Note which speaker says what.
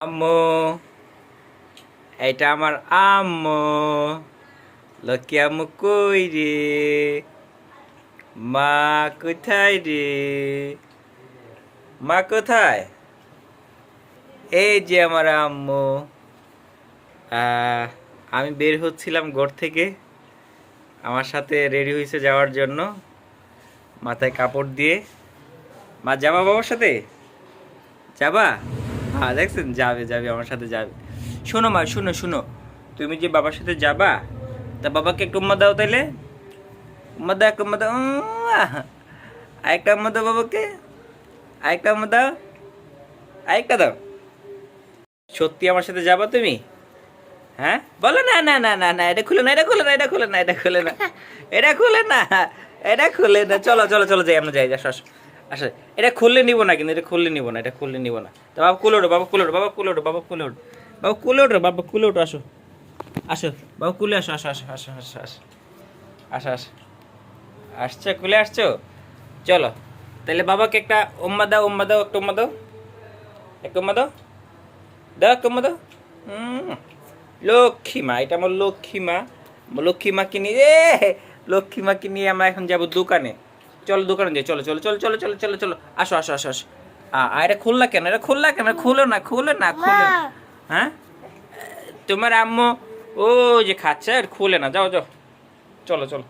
Speaker 1: আম্মু। এটা আমার আম্মু। লক্ষ্মী আম্মু কই রে? মা কোথায় রে? মা কোথায়? এই যে আমার আম্মু। আমি বের হচ্ছিলাম ঘর থেকে। আমার সাথে রেডি হয়েছে যাওয়ার জন্য। মাথায় কাপড় দিয়ে। মা, যাবা বাবার সাথে? যাবা? হ্যাঁ দেখছেন? যাবে যাবে, আমার সাথে যাবে। শোনো মা, শোনো শোনো। তুমি যে বাবার সাথে যাবা, তা বাবাকে একটু উম্মা দাও তাইলে। উম্মা দাও, একটা উম্মা দাও। আরেকটা উম্মা দাও বাবাকে। আরেকটা উম্মা দাও। আরেকটা দাও। সত্যি আমার সাথে যাবা তুমি? হ্যাঁ? বলো না না না না না, এটা খুলে না, এটা খুলে না, এটা খুলে না, এটা খুলে না। এটা খুলে না, এটা খুলে না। চলো চলো চলো, যাই, আমরা যাই আসো আসো এটা খুললে নিব না কিন্তু, এটা খুললে নিব না, এটা খুললে নিব না। তো বাবা, কুলে ওঠো, বাবা, কুলে ওঠো, বাবা, কুলে ওঠো, বাবা, কুলে ওঠো। বাবা, কুলে ওঠো, বাবা, কুলে ওঠো, আসো। আসো, বাবা, কুলে আসো আসো আসো আসো আসো আসো। আসো আসো। আসছো, কুলে আসছো? চলো। তাহলে বাবাকে একটা উম্মা দাও উম্মা দাও, একটা উম্মা দাও। একটা উম্মা দাও। দাও একটা উম্মা দাও। লক্ষ্মী মা, এটা আমার লক্ষ্মী মা। লক্ষ্মী মাকে নিয়ে লক্ষ্মী মাকে নিয়ে আমরা এখন যাব দোকানে। চলো দোকানে যাই চলো চলো চলো চলো চলো চলো চলো আসো আসো আসো আসো। আ আ, এটা খুললা কেন? এটা খুললা কেন? খুলো না খুলো না খুলো। হ্যাঁ? তোমার আম্মু ও যে খাচ্ছে আর খুলে না যাও যাও। চলো চলো।